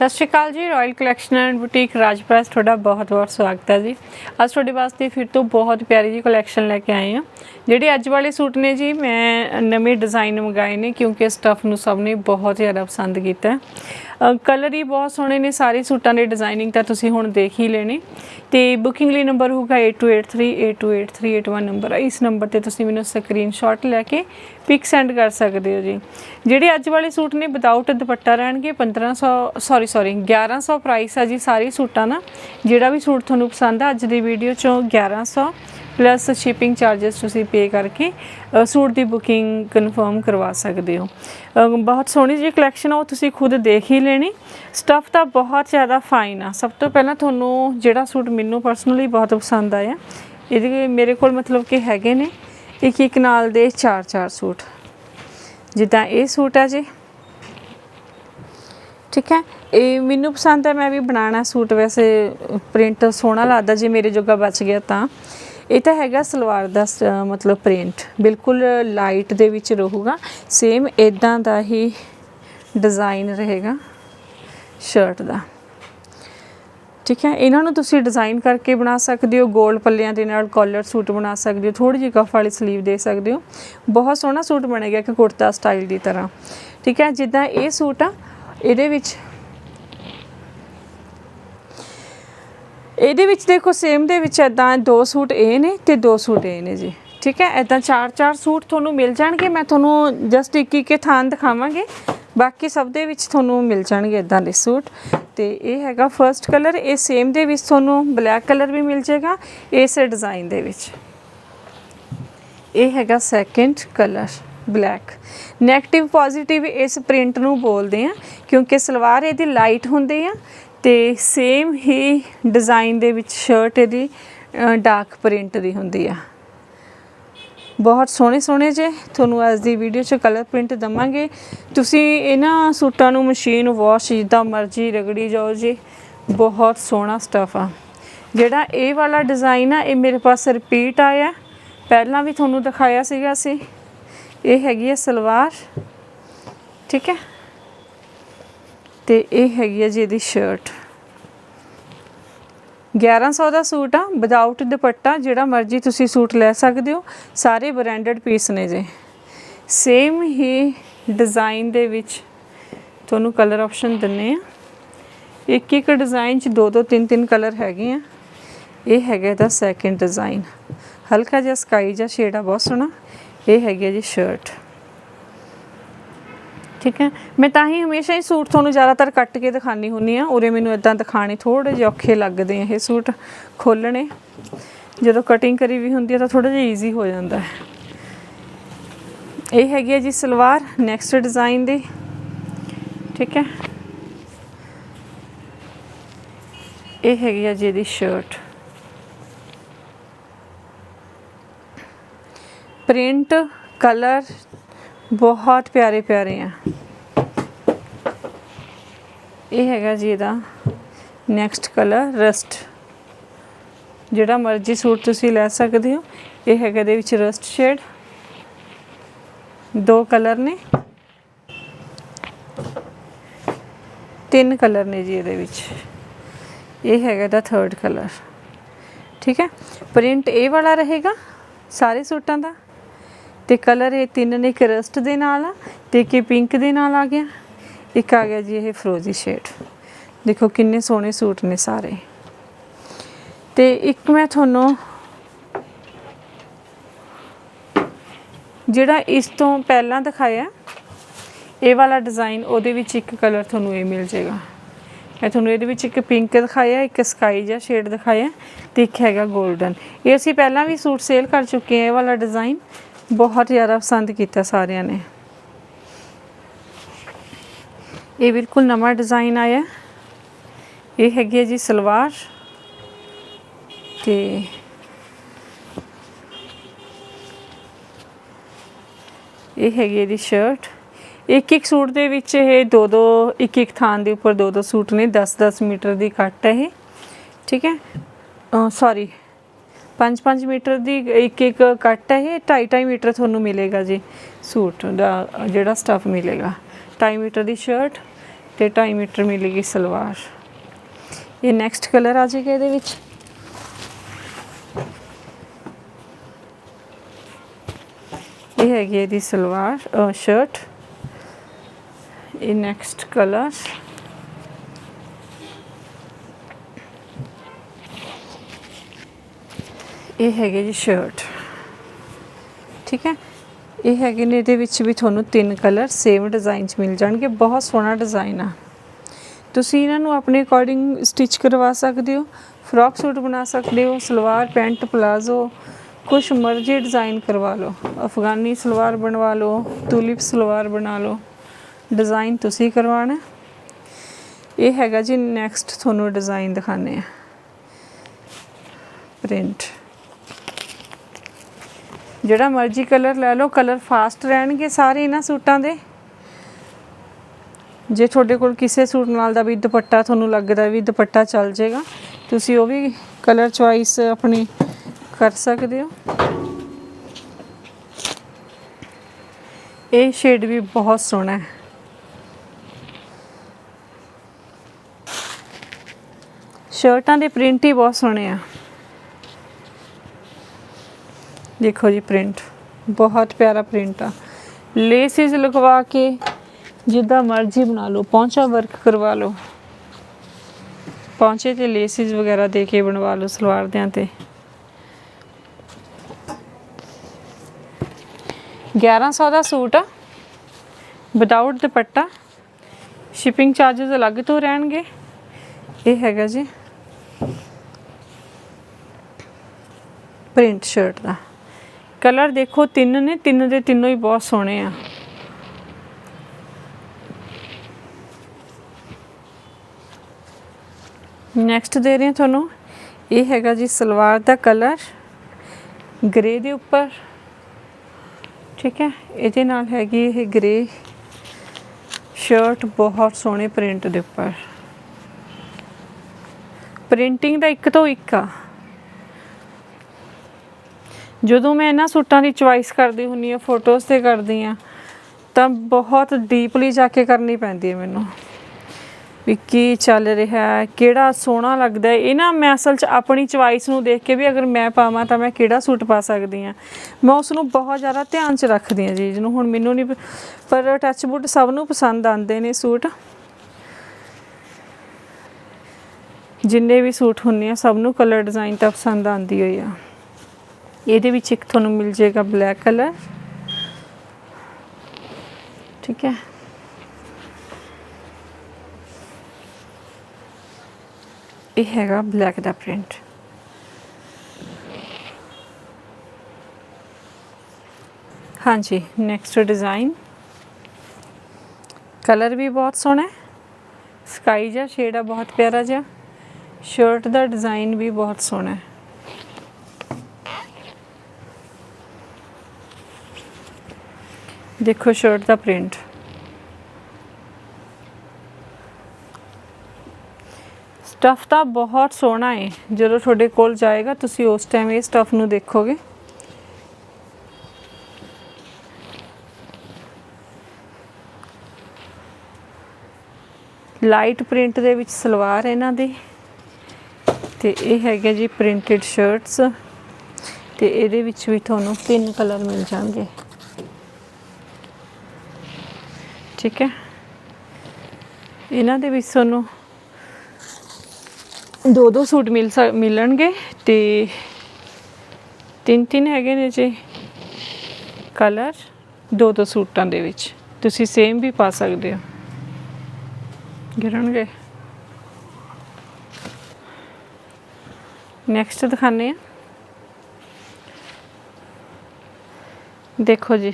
Sat Shri Akal ji royal collection and boutique Rajpress ਤੁਹਾਡਾ ਬਹੁਤ-ਬਹੁਤ ਸਵਾਗਤ ਹੈ ਜੀ। ਅੱਜ ਤੁਹਾਡੇ ਵਾਸਤੇ ਫਿਰ ਤੋਂ ਬਹੁਤ ਪਿਆਰੀ ਜੀ ਕਲੈਕਸ਼ਨ ਲੈ ਕੇ ਆਏ ਹਾਂ। ਜਿਹੜੇ ਅੱਜ ਵਾਲੇ ਸੂਟ ਨੇ ਜੀ, ਮੈਂ ਨਵੇਂ ਡਿਜ਼ਾਈਨ ਮੰਗਾਏ ਨੇ ਕਿਉਂਕਿ ਸਟਫ ਨੂੰ ਸਭ ਨੇ ਬਹੁਤ ਜ਼ਿਆਦਾ ਪਸੰਦ ਕੀਤਾ ਕਲਰ ਹੀ ਬਹੁਤ ਸੋਹਣੇ ਨੇ, ਸਾਰੇ ਸੂਟਾਂ ਦੇ ਡਿਜ਼ਾਈਨਿੰਗ ਤਾਂ ਤੁਸੀਂ ਹੁਣ ਦੇਖ ਹੀ ਲੈਣੇ। ਤੇ ਬੁਕਿੰਗ ਲਈ ਨੰਬਰ ਹੋਊਗਾ 8283828381 ਨੰਬਰ ਹੈ ਇਸ ਨੰਬਰ ਤੇ ਤੁਸੀਂ ਮੈਨੂੰ ਸਕਰੀਨਸ਼ਾਟ ਲੈ ਕੇ ਪਿਕ ਸੈਂਡ ਕਰ ਸਕਦੇ ਹੋ ਜੀ। ਜਿਹੜੇ ਅੱਜ ਵਾਲੇ ਸੂਟ ਨੇ ਵਿਦਆਊਟ ਦੁਪੱਟਾ ਰਹਿਣਗੇ 1500 ਸੌਰੀ ਸੌਰੀ 1100 ਪ੍ਰਾਈਸ ਆ ਜੀ ਸਾਰੇ ਸੂਟਾਂ ਦਾ। ਜਿਹੜਾ ਵੀ ਸੂਟ ਤੁਹਾਨੂੰ ਪਸੰਦ ਆ, ਅੱਜ ਦੀ ਵੀਡੀਓ ਚੋਂ 1100 ਪਲੱਸ ਸ਼ਿਪਿੰਗ ਚਾਰजेस ਤੁਸੀਂ ਪੇ ਕਰਕੇ ਸੂਟ ਦੀ ਬੁਕਿੰਗ ਕਨਫਰਮ ਕਰਵਾ ਸਕਦੇ ਹੋ। ਬਹੁਤ ਸੋਹਣੀ ਜਿਹੀ ਕਲੈਕਸ਼ਨ ਆ, ਉਹ ਤੁਸੀਂ ਖੁਦ ਦੇਖ ਹੀ ਲੈਣੀ। ਸਟਫ ਤਾਂ ਬਹੁਤ ਜ਼ਿਆਦਾ ਫਾਈਨ ਆ। ਸਭ ਤੋਂ ਪਹਿਲਾਂ ਤੁਹਾਨੂੰ ਜਿਹੜਾ ਸੂਟ ਮੈਨੂੰ ਪਰਸਨਲੀ ਬਹੁਤ ਪਸੰਦ ਆਇਆ, ਇਹਦੇ ਮੇਰੇ ਕੋਲ ਮਤਲਬ ਕਿ ਹੈਗੇ ਨੇ ਇੱਕ ਇੱਕ ਨਾਲ ਦੇ ਚਾਰ ਚਾਰ ਸੂਟ। ਜਿੱਦਾਂ ਇਹ ਸੂਟ ਆ ਜੀ। ਠੀਕ ਹੈ? ਇਹ ਮੈਨੂੰ ਪਸੰਦ ਹੈ ਮੈਂ ਵੀ ਬਣਾਉਣਾ ਸੂਟ। ਵੈਸੇ ਪ੍ਰਿੰਟ ਸੋਹਣਾ ਲੱਗਦਾ, ਜੇ ਮੇਰੇ ਜੋਗਾ ਬਚ ਗਿਆ ਤਾਂ। ਇਹ ਤਾਂ ਹੈਗਾ ਸਲਵਾਰ ਦਾ ਸ- ਮਤਲਬ ਪ੍ਰਿੰਟ। ਬਿਲਕੁਲ ਲਾਈਟ ਦੇ ਵਿੱਚ ਰਹੂਗਾ। ਸੇਮ ਇਦਾਂ ਦਾ ਹੀ ਡਿਜ਼ਾਈਨ ਰਹੇਗਾ ਸ਼ਰਟ ਦਾ। ਠੀਕ ਹੈ? ਇਹਨਾਂ ਨੂੰ ਤੁਸੀਂ ਡਿਜ਼ਾਈਨ ਕਰਕੇ ਬਣਾ ਸਕਦੇ ਹੋ। 골ਡ ਪੱਲਿਆਂ ਦੇ ਨਾਲ ਕਾਲਰ ਸੂਟ ਬਣਾ ਸਕਦੇ ਹੋ। ਥੋੜੀ ਜਿਹੀ ਕਫ ਵਾਲੀ ਸਲੀਵ ਦੇ ਸਕਦੇ ਹੋ। ਬਹੁਤ ਸੋਹਣਾ ਸੂਟ ਬਣੇਗਾ ਕਿ ਕੁੜਤਾ ਸਟਾਈਲ ਦੀ ਤਰ੍ਹਾਂ। ਠੀਕ ਹੈ? ਜਿੱਦਾਂ ਇਹ ਸੂਟ ਆ, ਇਹਦੇ ਵਿੱਚ ਇਹਦੇ ਵਿੱਚ ਦੇਖੋ ਸੇਮ ਦੇ ਵਿੱਚ ਇਦਾਂ ਦੋ ਸੂਟ ਇਹ ਨੇ ਤੇ ਦੋ ਸੂਟ ਇਹ ਨੇ ਜੀ। ਠੀਕ ਹੈ ਇਦਾਂ ਚਾਰ ਚਾਰ ਸੂਟ ਤੁਹਾਨੂੰ ਮਿਲ ਜਾਣਗੇ। ਮੈਂ ਤੁਹਾਨੂੰ ਜਸਟ ਇੱਕ ਇੱਕ ਥਾਂ ਦਿਖਾਵਾਂਗੇ। ਬਾਕੀ ਸਭ ਦੇ ਵਿੱਚ ਤੁਹਾਨੂੰ ਮਿਲ ਜਾਣਗੇ ਇਦਾਂ ਦੇ ਸੂਟ। ਤੇ ਇਹ ਹੈਗਾ ਫਰਸਟ ਕਲਰ ਇਹ ਸੇਮ ਦੇ ਵਿੱਚ ਤੁਹਾਨੂੰ ਬਲੈਕ ਕਲਰ ਵੀ ਮਿਲ ਜਾਏਗਾ, ਇਸ ਡਿਜ਼ਾਈਨ ਦੇ ਵਿੱਚ। ਇਹ ਹੈਗਾ second colour black negative positive ਇਸ ਪ੍ਰਿੰਟ ਨੂੰ ਬੋਲਦੇ ਆ, ਕਿਉਂਕਿ ਸਲਵਾਰ ਇਹਦੀ ਲਾਈਟ ਹੁੰਦੀ ਆ ਤੇ ਸੇਮ ਹੀ ਡਿਜ਼ਾਈਨ ਦੇ ਵਿੱਚ ਸ਼ਰਟ ਇਹਦੀ ਡਾਰਕ ਪ੍ਰਿੰਟ ਦੀ ਹੁੰਦੀ ਆ। ਬਹੁਤ ਸੋਹਣੇ ਸੋਹਣੇ ਜੇ, ਤੁਹਾਨੂੰ ਅੱਜ ਦੀ ਵੀਡੀਓ 'ਚ ਕਲਰ ਪ੍ਰਿੰਟ ਦਵਾਂਗੇ। ਤੁਸੀਂ ਇਹਨਾਂ ਸੂਟਾਂ ਨੂੰ ਮਸ਼ੀਨ ਵਾਸ਼ ਜਿੱਦਾਂ ਮਰਜ਼ੀ ਰਗੜੀ ਜਾਓ ਜੀ, ਬਹੁਤ ਸੋਹਣਾ ਸਟਫ ਆ। ਜਿਹੜਾ ਇਹ ਵਾਲਾ ਡਿਜ਼ਾਈਨ ਆ, ਇਹ ਮੇਰੇ ਪਾਸ ਰਿਪੀਟ ਆਇਆ। ਪਹਿਲਾਂ ਵੀ ਤੁਹਾਨੂੰ ਦਿਖਾਇਆ ਸੀਗਾ ਅਸੀਂ ਇਹ ਹੈਗੀ ਹੈ ਸਲਵਾਰ, ਠੀਕ ਹੈ? ਤੇ ਇਹ ਹੈਗੀ ਹੈ ਜੀ ਇਹਦੀ ਸ਼ਰਟ 1100 ਦਾ ਸੂਟ ਆ ਵਿਦਆਊਟ ਦੁਪੱਟਾ, ਜਿਹੜਾ ਮਰਜ਼ੀ ਤੁਸੀਂ ਸੂਟ ਲੈ ਸਕਦੇ ਹੋ, ਸਾਰੇ ਬ੍ਰਾਂਡਡ ਪੀਸ ਨੇ ਜੇ। ਸੇਮ ਹੀ ਡਿਜ਼ਾਈਨ ਦੇ ਵਿੱਚ ਤੁਹਾਨੂੰ ਕਲਰ ਆਪਸ਼ਨ ਦਿੰਨੇ ਆ। ਇੱਕ ਇੱਕ ਡਿਜ਼ਾਈਨ 'ਚ ਦੋ ਦੋ ਤਿੰਨ ਤਿੰਨ ਕਲਰ ਹੈਗੇ ਆ। ਇਹ ਹੈਗਾ ਇਹਦਾ ਸੈਕਿੰਡ ਡਿਜ਼ਾਈਨ ਹਲਕਾ ਜਿਹਾ ਸਕਾਈ ਜਿਹਾ ਸ਼ੇਡ ਆ, ਬਹੁਤ ਸੋਹਣਾ। ਇਹ ਹੈਗੀ ਹੈ ਜੀ ਸ਼ਰਟ ਠੀਕ ਹੈ? ਮੈਂ ਤਾਂ ਹੀ ਹਮੇਸ਼ਾ ਹੀ ਸੂਟ ਤੁਹਾਨੂੰ ਜ਼ਿਆਦਾਤਰ ਕੱਟ ਕੇ ਦਿਖਾਣੀ ਹੁੰਨੀ ਆ ਉਰੇ ਮੈਨੂੰ ਇਦਾਂ ਦਿਖਾਣੇ ਥੋੜੇ ਜਿਹੇ ਔਖੇ ਲੱਗਦੇ ਆ ਇਹ ਸੂਟ ਖੋਲਣੇ ਜਦੋਂ ਕਟਿੰਗ ਕਰੀ ਵੀ ਹੁੰਦੀ ਹੈ ਤਾਂ ਥੋੜਾ ਜਿਹਾ ਈਜ਼ੀ ਹੋ ਜਾਂਦਾ ਹੈ। ਇਹ ਹੈਗੀ ਹੈ ਜੀ ਸਲਵਾਰ ਨੈਕਸਟ ਡਿਜ਼ਾਈਨ ਦੀ। ਠੀਕ ਹੈ? ਇਹ ਹੈਗੀ ਆ ਜੀ ਇਹਦੀ ਸ਼ਰਟ ਪ੍ਰਿੰਟ ਕਲਰ ਬਹੁਤ ਪਿਆਰੇ ਪਿਆਰੇ ਆ। ਇਹ ਹੈਗਾ ਜੀ ਇਹਦਾ ਨੈਕਸਟ ਕਲਰ ਰਸਟ ਜਿਹੜਾ ਮਰਜ਼ੀ ਸੂਟ ਤੁਸੀਂ ਲੈ ਸਕਦੇ ਹੋ। ਇਹ ਹੈਗਾ ਦੇ ਵਿੱਚ ਰਸਟ ਸ਼ੇਡ ਦੋ ਕਲਰ ਨੇ। ਤਿੰਨ ਕਲਰ ਨੇ ਜੀ ਇਹਦੇ ਵਿੱਚ। ਇਹ ਹੈਗਾ ਦਾ ਥਰਡ ਕਲਰ ਠੀਕ ਹੈ? ਪ੍ਰਿੰਟ ਇਹ ਵਾਲਾ ਰਹੇਗਾ ਸਾਰੇ ਸੂਟਾਂ ਦਾ। ਤੇ ਕਲਰ ਇਹ ਤਿੰਨ ਨੇ, ਇੱਕ ਰਸਟ ਦੇ ਨਾਲ ਆ ਤੇ ਇੱਕ ਪਿੰਕ ਦੇ ਨਾਲ ਆ ਗਿਆ। ਇੱਕ ਆ ਗਿਆ ਜੀ ਇਹ ਫਰੋਜ਼ੀ ਸ਼ੇਡ। ਦੇਖੋ ਕਿੰਨੇ ਸੋਹਣੇ ਸੂਟ ਨੇ ਸਾਰੇ। ਤੇ ਇੱਕ ਮੈਂ ਤੁਹਾਨੂੰ ਜਿਹੜਾ ਇਸ ਤੋਂ ਪਹਿਲਾਂ ਦਿਖਾਇਆ, ਇਹ ਵਾਲਾ ਡਿਜ਼ਾਈਨ ਉਹਦੇ ਵਿੱਚ ਇੱਕ ਕਲਰ ਤੁਹਾਨੂੰ ਇਹ ਮਿਲ ਜਾਏਗਾ। ਮੈਂ ਤੁਹਾਨੂੰ ਇਹਦੇ ਵਿੱਚ ਇੱਕ ਪਿੰਕ ਦਿਖਾਇਆ, ਇੱਕ ਸਕਾਈ ਜਿਹਾ ਸ਼ੇਡ ਦਿਖਾਇਆ ਤੇ ਇੱਕ ਹੈਗਾ 골ਡਨ ਇਹ ਅਸੀਂ ਪਹਿਲਾਂ ਵੀ ਸੂਟ ਸੇਲ ਕਰ ਚੁੱਕੇ ਹਾਂ ਇਹ ਵਾਲਾ ਡਿਜ਼ਾਈਨ। ਬਹੁਤ ਜ਼ਿਆਦਾ ਪਸੰਦ ਕੀਤਾ ਸਾਰਿਆਂ ਨੇ। ਇਹ ਬਿਲਕੁਲ ਨਵਾਂ ਡਿਜ਼ਾਈਨ ਆਇਆ। ਇਹ ਹੈਗੀ ਹੈ ਜੀ ਸਲਵਾਰ। ਤੇ ਇਹ ਹੈਗੀ ਹੈ ਇਹਦੀ ਸ਼ਰਟ ਇੱਕ ਇੱਕ ਸੂਟ ਦੇ ਵਿੱਚ ਇਹ ਦੋ ਦੋ ਇੱਕ ਇੱਕ ਥਾਂ ਦੇ ਉੱਪਰ ਦੋ ਦੋ ਸੂਟ ਨੇ। 10-10 ਮੀਟਰ ਦੀ ਕੱਟ ਹੈ ਇਹ। ਠੀਕ ਹੈ? ਸੌਰੀ 5-5 ਮੀਟਰ ਦੀ ਇੱਕ ਇੱਕ ਕੱਟ ਹੈ ਇਹ 2.5 ਮੀਟਰ ਤੁਹਾਨੂੰ ਮਿਲੇਗਾ ਜੀ ਸੂਟ ਦਾ, ਜਿਹੜਾ ਸਟਫ ਮਿਲੇਗਾ। 2.5 ਮੀਟਰ ਦੀ ਸ਼ਰਟ ਤੇ 2.5 ਮੀਟਰ ਮਿਲੇਗੀ ਸਲਵਾਰ। ਇਹ ਨੈਕਸਟ ਕਲਰ ਆ ਜਾਏਗਾ ਇਹਦੇ ਵਿੱਚ। ਇਹ ਹੈਗੀ ਇਹਦੀ ਸਲਵਾਰ ਸ਼ਰਟ ਇਹ ਨੈਕਸਟ ਕਲਰ ਇਹ ਹੈਗੇ ਜੀ ਸ਼ਰਟ ਠੀਕ ਹੈ? ਇਹ ਹੈਗੇ ਨੇ ਇਹਦੇ ਵਿੱਚ ਵੀ ਤੁਹਾਨੂੰ ਤਿੰਨ ਕਲਰ ਸੇਮ ਡਿਜ਼ਾਈਨ 'ਚ ਮਿਲ ਜਾਣਗੇ। ਬਹੁਤ ਸੋਹਣਾ ਡਿਜ਼ਾਈਨ ਆ। ਤੁਸੀਂ ਇਹਨਾਂ ਨੂੰ ਆਪਣੇ ਅਕੋਰਡਿੰਗ ਸਟਿਚ ਕਰਵਾ ਸਕਦੇ ਹੋ ਫਰੋਕ ਸੂਟ ਬਣਾ ਸਕਦੇ ਹੋ, ਸਲਵਾਰ, ਪੈਂਟ ਪਲਾਜ਼ੋ ਕੁਛ ਮਰਜ਼ੀ ਡਿਜ਼ਾਈਨ ਕਰਵਾ ਲਓ। ਅਫਗਾਨੀ ਸਲਵਾਰ ਬਣਵਾ ਲਓ ਤੁਲਿਪ ਸਲਵਾਰ ਬਣਾ ਲਓ। ਡਿਜ਼ਾਈਨ ਤੁਸੀਂ ਕਰਵਾਉਣਾ। ਇਹ ਹੈਗਾ ਜੀ ਨੈਕਸਟ ਤੁਹਾਨੂੰ ਡਿਜ਼ਾਈਨ ਦਿਖਾਣੇ ਆ ਪ੍ਰਿੰਟ ਜਿਹੜਾ ਮਰਜ਼ੀ ਕਲਰ ਲੈ ਲਓ, ਕਲਰ ਫਾਸਟ ਰਹਿਣਗੇ ਸਾਰੇ ਇਹਨਾਂ ਸੂਟਾਂ ਦੇ। ਜੇ ਤੁਹਾਡੇ ਕੋਲ ਕਿਸੇ ਸੂਟ ਨਾਲ ਦਾ ਵੀ ਦੁਪੱਟਾ ਤੁਹਾਨੂੰ ਲੱਗਦਾ ਵੀ ਦੁਪੱਟਾ ਚੱਲ ਜਾਏਗਾ, ਤੁਸੀਂ ਉਹ ਵੀ ਕਲਰ ਚੁਆਇਸ ਆਪਣੀ ਕਰ ਸਕਦੇ ਹੋ। ਇਹ ਸ਼ੇਡ ਵੀ ਬਹੁਤ ਸੋਹਣਾ ਹੈ। ਸ਼ਰਟਾਂ ਦੇ ਪ੍ਰਿੰਟ ਹੀ ਬਹੁਤ ਸੋਹਣੇ ਆ। ਦੇਖੋ ਜੀ ਪ੍ਰਿੰਟ ਬਹੁਤ ਪਿਆਰਾ ਪ੍ਰਿੰਟ ਆ। ਲੇਸਿਸ ਲਗਵਾ ਕੇ ਜਿੱਦਾਂ ਮਰਜ਼ੀ ਬਣਾ ਲਓ, ਪੌਂਚਾ ਵਰਕ ਕਰਵਾ ਲਓ। ਪੌਂਚੇ ਤੇ ਲੇਸਿਸ ਵਗੈਰਾ ਦੇ ਕੇ ਬਣਵਾ ਲਓ ਸਲਵਾਰ ਦਿਆਂ ਤੇ 1100 ਦਾ ਸੂਟ ਆ। ਵਿਦਆਊਟ ਦੁਪੱਟਾ। ਸ਼ਿਪਿੰਗ ਚਾਰजेस ਅਲੱਗ ਤੋਂ ਰਹਿਣਗੇ। ਇਹ ਹੈਗਾ ਜੀ ਪ੍ਰਿੰਟ ਸ਼ਰਟ ਦਾ। ਕਲਰ ਦੇਖੋ ਤਿੰਨ ਨੇ, ਤਿੰਨ ਦੇ ਤਿੰਨੋਂ ਹੀ ਬਹੁਤ ਸੋਹਣੇ ਆ। ਨੈਕਸਟ ਦੇ ਰਹੇ ਹਾਂ ਤੁਹਾਨੂੰ। ਇਹ ਹੈਗਾ ਜੀ ਸਲਵਾਰ ਦਾ ਕਲਰ ਗ੍ਰੇ ਦੇ ਉੱਪਰ। ਠੀਕ ਹੈ, ਇਹਦੇ ਨਾਲ ਹੈਗੀ ਇਹ ਗ੍ਰੇ ਸ਼ਰਟ ਬਹੁਤ ਸੋਹਣੇ ਪ੍ਰਿੰਟ ਦੇ ਉੱਪਰ। ਪ੍ਰਿੰਟਿੰਗ ਦਾ ਇੱਕ ਤੋਂ ਇੱਕ ਆ। ਜਦੋਂ ਮੈਂ ਇਹਨਾਂ ਸੂਟਾਂ ਦੀ ਚੁਆਇਸ ਕਰਦੀ ਹੁੰਨੀ ਆ ਫੋਟੋਜ਼ ਤੇ ਕਰਦੀ ਆ ਤਾਂ ਬਹੁਤ ਡੀਪਲੀ ਜਾ ਕੇ ਕਰਨੀ ਪੈਂਦੀ ਹੈ ਮੈਨੂੰ। ਵੀ ਕੀ ਚੱਲ ਰਿਹਾ ਹੈ, ਕਿਹੜਾ ਸੋਹਣਾ ਲੱਗਦਾ ਹੈ। ਇਹ ਨਾ ਮੈਂ ਅਸਲ 'ਚ ਆਪਣੀ ਚੁਆਇਸ ਨੂੰ ਦੇਖ ਕੇ ਵੀ ਅਗਰ ਮੈਂ ਪਾਵਾਂ ਤਾਂ ਮੈਂ ਕਿਹੜਾ ਸੂਟ ਪਾ ਸਕਦੀ ਆ ਮੈਂ ਉਸ ਨੂੰ ਬਹੁਤ ਜ਼ਿਆਦਾ ਧਿਆਨ 'ਚ ਰੱਖਦੀ ਆ ਜੀ, ਜਿਹਨੂੰ ਹੁਣ ਮੈਨੂੰ ਨਹੀਂ ਪਰ ਪਰ ਬੂਟ ਸਭ ਨੂੰ ਪਸੰਦ ਆਉਂਦੇ ਨੇ ਸੂਟ। ਜਿੰਨੇ ਵੀ ਸੂਟ ਹੁੰਨੇ ਆ, ਸਭ ਨੂੰ ਕਲਰ ਡਿਜ਼ਾਈਨ ਤਾਂ ਪਸੰਦ ਆਉਂਦੀ ਹੋਈ ਆ। ਇਹਦੇ ਵਿੱਚ ਇੱਕ ਤੁਹਾਨੂੰ ਮਿਲ ਜਾਏਗਾ ਬਲੈਕ ਕਲਰ ਠੀਕ ਹੈ। ਇਹ ਹੈਗਾ ਬਲੈਕ ਦਾ ਪ੍ਰਿੰਟ ਹਾਂਜੀ ਨੈਕਸਟ ਡਿਜ਼ਾਈਨ ਕਲਰ ਵੀ ਬਹੁਤ ਸੋਹਣਾ ਹੈ। ਸਕਾਈ ਜਿਹਾ ਸ਼ੇਡ ਆ, ਬਹੁਤ ਪਿਆਰਾ ਜਿਹਾ। ਸ਼ਰਟ ਦਾ ਡਿਜ਼ਾਈਨ ਵੀ ਬਹੁਤ ਸੋਹਣਾ ਹੈ। ਦੇਖੋ ਸ਼ਰਟ ਦਾ ਪ੍ਰਿੰਟ ਸਟਫ ਤਾਂ ਬਹੁਤ ਸੋਹਣਾ ਹੈ ਜਦੋਂ ਤੁਹਾਡੇ ਕੋਲ ਜਾਏਗਾ, ਤੁਸੀਂ ਉਸ ਟਾਈਮ ਇਹ ਸਟਫ ਨੂੰ ਦੇਖੋਗੇ। ਲਾਈਟ ਪ੍ਰਿੰਟ ਦੇ ਵਿੱਚ ਸਲਵਾਰ ਇਹਨਾਂ ਦੀ। ਤੇ ਇਹ ਹੈਗਾ ਜੀ ਪ੍ਰਿੰਟਡ ਸ਼ਰਟਸ ਤੇ ਇਹਦੇ ਵਿੱਚ ਵੀ ਤੁਹਾਨੂੰ ਤਿੰਨ ਕਲਰ ਮਿਲ ਜਾਣਗੇ। ਠੀਕ ਹੈ। ਇਹਨਾਂ ਦੇ ਵਿੱਚ ਤੁਹਾਨੂੰ ਦੋ ਦੋ ਸੂਟ ਮਿਲ ਸਕ- ਮਿਲਣਗੇ ਤੇ ਤਿੰਨ ਤਿੰਨ ਹੈਗੇ ਨੇ ਜੀ ਕਲਰ ਦੋ ਦੋ ਸੂਟਾਂ ਦੇ ਵਿੱਚ। ਤੁਸੀਂ ਸੇਮ ਵੀ ਪਾ ਸਕਦੇ ਹੋ। ਗਿਰਣਗੇ ਨੈਕਸਟ ਦਿਖਾਣੇ ਆ ਦੇਖੋ ਜੀ।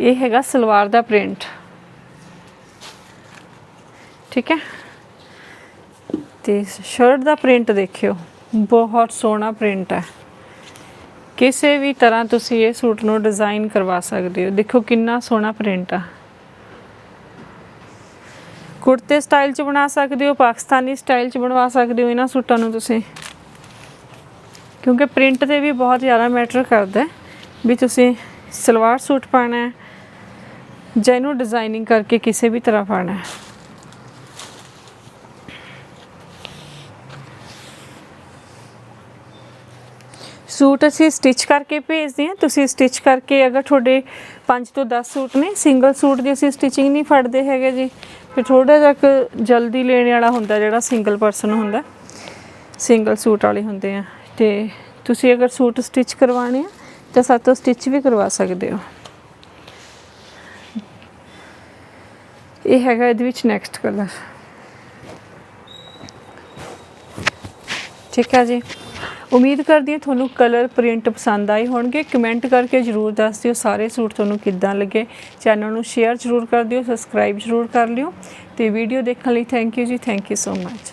ਇਹ ਹੈਗਾ ਸਲਵਾਰ ਦਾ ਪ੍ਰਿੰਟ। ਠੀਕ ਹੈ? ਤੇ ਸ਼ਰਟ ਦਾ ਪ੍ਰਿੰਟ ਦੇਖਿਓ। ਬਹੁਤ ਸੋਹਣਾ ਪ੍ਰਿੰਟ ਹੈ। ਕਿਸੇ ਵੀ ਤਰ੍ਹਾਂ ਤੁਸੀਂ ਇਹ ਸੂਟ ਨੂੰ ਡਿਜ਼ਾਈਨ ਕਰਵਾ ਸਕਦੇ ਹੋ। ਦੇਖੋ ਕਿੰਨਾ ਸੋਹਣਾ ਪ੍ਰਿੰਟ ਆ। ਕੁੜਤੇ ਸਟਾਈਲ ਚ ਬਣਾ ਸਕਦੇ ਹੋ, ਪਾਕਿਸਤਾਨੀ ਸਟਾਈਲ ਚ ਬਣਵਾ ਸਕਦੇ ਹੋ ਇਹਨਾਂ ਸੂਟਾਂ ਨੂੰ ਤੁਸੀਂ। ਕਿਉਂਕਿ ਪ੍ਰਿੰਟ ਤੇ ਵੀ ਬਹੁਤ ਜ਼ਿਆਦਾ ਮੈਟਰ ਕਰਦਾ ਵੀ ਤੁਸੀਂ ਸਲਵਾਰ ਸੂਟ ਪਾਣਾ ਹੈ। ਜਿਹਨੂੰ ਡਿਜ਼ਾਈਨਿੰਗ ਕਰਕੇ ਕਿਸੇ ਵੀ ਤਰ੍ਹਾਂ ਪਾਣਾ ਹੈ। ਸੂਟ ਅਸੀਂ ਸਟਿਚ ਕਰਕੇ ਭੇਜਦੇ ਹਾਂ। ਤੁਸੀਂ ਸਟਿਚ ਕਰਕੇ ਅਗਰ ਤੁਹਾਡੇ 5 ਤੋਂ 10 ਸੂਟ ਨੇ ਸਿੰਗਲ ਸੂਟ ਦੀ ਅਸੀਂ ਸਟਿਚਿੰਗ ਨਹੀਂ ਫੜਦੇ ਹੈਗੇ ਜੀ। ਫਿਰ ਥੋੜਾ ਜਿਹਾ ਜਲਦੀ ਲੈਣ ਵਾਲਾ ਹੁੰਦਾ ਜਿਹੜਾ ਸਿੰਗਲ ਪਰਸਨ ਹੁੰਦਾ ਸਿੰਗਲ ਸੂਟ ਵਾਲੇ ਹੁੰਦੇ ਆ। ਤੇ ਤੁਸੀਂ ਅਗਰ ਸੂਟ ਸਟਿਚ ਕਰਵਾਣੇ ਆ, ਤਾਂ ਸਾਤੋਂ ਸਟਿਚ ਵੀ ਕਰਵਾ ਸਕਦੇ ਹੋ। ਇਹ ਹੈਗਾ ਇਹਦੇ ਵਿੱਚ ਨੈਕਸਟ ਕਲਰ ਠੀਕ ਹੈ ਜੀ। ਉਮੀਦ ਕਰਦੀ ਹਾਂ ਤੁਹਾਨੂੰ ਕਲਰ ਪ੍ਰਿੰਟ ਪਸੰਦ ਆਏ ਹੋਣਗੇ। ਕਮੈਂਟ ਕਰਕੇ ਜਰੂਰ ਦੱਸ ਦਿਓ। ਸਾਰੇ ਸੂਟ ਤੁਹਾਨੂੰ ਕਿੱਦਾਂ ਲੱਗੇ। ਚੈਨਲ ਨੂੰ ਸ਼ੇਅਰ ਜਰੂਰ ਕਰ ਦਿਓ। ਸਬਸਕ੍ਰਾਈਬ ਜਰੂਰ ਕਰ ਲਿਓ। ਤੇ ਵੀਡੀਓ ਦੇਖਣ ਲਈ ਥੈਂਕ ਯੂ ਜੀ। Thank you so much